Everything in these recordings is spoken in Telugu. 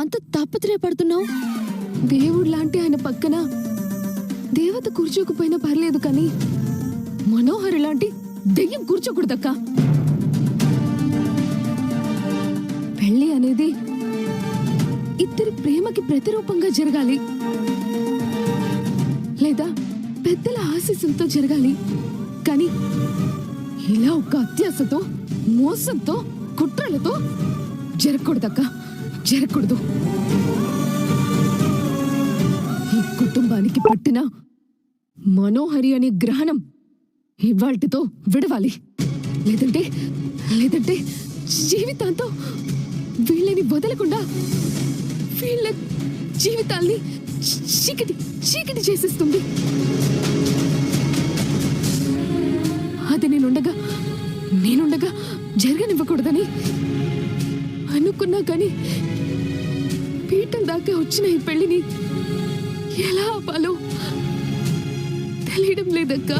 అంత తాపత్రయపడుతున్నావు? దేవుడు లాంటి ఆయన పక్కన దేవత కూర్చోకపోయినా పర్లేదు కానీ మనోహర్ లాంటి దెయ్యం కూర్చోకూడదక్క. పెళ్ళి అనేది ఇద్దరి ప్రేమకి ప్రతిరూపంగా జరగాలి. లేదా పెద్దల ఆశీస్సులతో జరగాలి. కానీ ఇలా ఒక అత్యాసతో మోసంతో కుట్రలతో జరగకూడదక్క. జరగకూడదు ఈ కుటుంబానికి పట్టిన మనోహరి అనే గ్రహణం ఇవాల్టితో విడవాలి. లేదంటే లేదంటే జీవితాంతం వీళ్ళని వదలకుండా వీళ్ళ జీవితాల్ని చీకటి చీకటి చేసేస్తుంది. అది నేనుండగా నేనుండగా జరగనివ్వకూడదని అనుకున్నా కానీ పీటల దాకా వచ్చిన ఈ పెళ్ళిని ఎలా ఆపాలో తెలియడం లేదక్కా.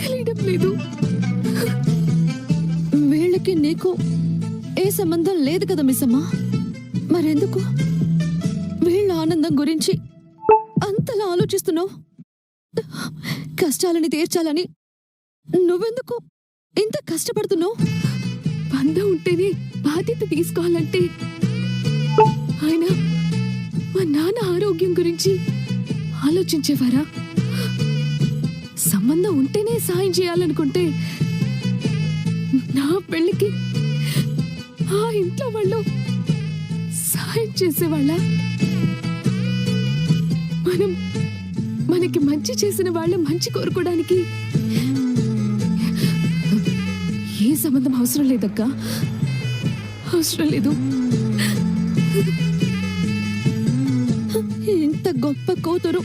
తెలియడం లేదు. వీళ్ళకి నీకు ఏ సంబంధం లేదు కదా మిస్సమ్మా? మరెందుకు? వీళ్ళ ఆనందం గురించి అంతలా ఆలోచిస్తున్నావు? కష్టాలని తీర్చాలని నువ్వెందుకు ఇంత కష్టపడుతున్నావు? బంధం ఉంటేనే బాధ్యత తీసుకోవాలంటే ఆయన మా నాన్న ఆరోగ్యం గురించి ఆలోచించేవారా? సంబంధం ఉంటేనే సాయం చేయాలనుకుంటే నా పెళ్ళికి ఆ ఇంట్లో వాళ్ళు సాయం చేసేవాళ్ళ? మనం మనకి మంచి చేసిన వాళ్ళ మంచి కోరుకోవడానికి సంబంధం అవసరం లేదక్క. అవసరం లేదు. ఇంత గొప్ప కూతురు.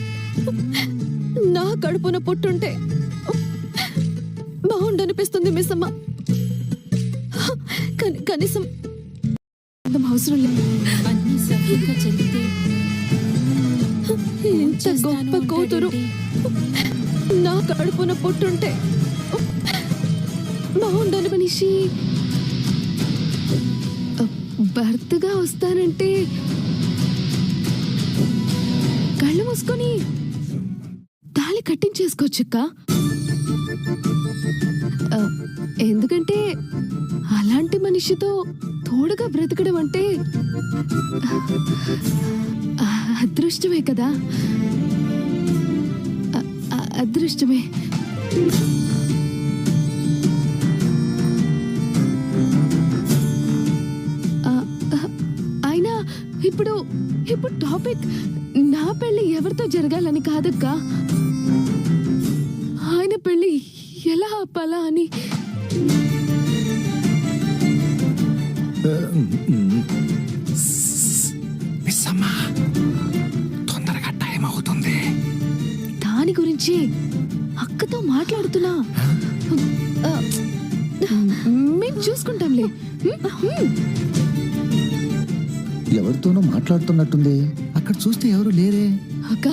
నా కడుపున పుట్టుంటే బాగుండనిపిస్తుంది మిస్సమ్మ. కని- కనీసం అవసరం లేదు. అన్ని సవ్యంగా జరిగితే ఇంత గొప్ప కూతురు. నా కడుపున పుట్టుంటే బాగుండాలి మనిషి భర్తగా వస్తానంటే కళ్ళు మూసుకొని తాళి కట్టించేసుకోవచ్చక్క. ఎందుకంటే అలాంటి మనిషితో తోడుగా బ్రతకడం అంటే అదృష్టమే కదా. అదృష్టమే. ఇప్పుడు ఇప్పుడు టాపిక్ నా పెళ్ళి ఎవరితో జరగాలని కాదక్క? ఆయన పెళ్ళి ఎలా ఆపాలా అని? తొందరగా టైం అవుతుంది. దాని గురించి అక్కతో మాట్లాడుతున్నా. ఆ, మేం చూసుకుంటాంలే. ఎవరితోనో మాట్లాడుతున్నట్టుంది. అక్కడ చూస్తే ఎవరు లేరే? అక్క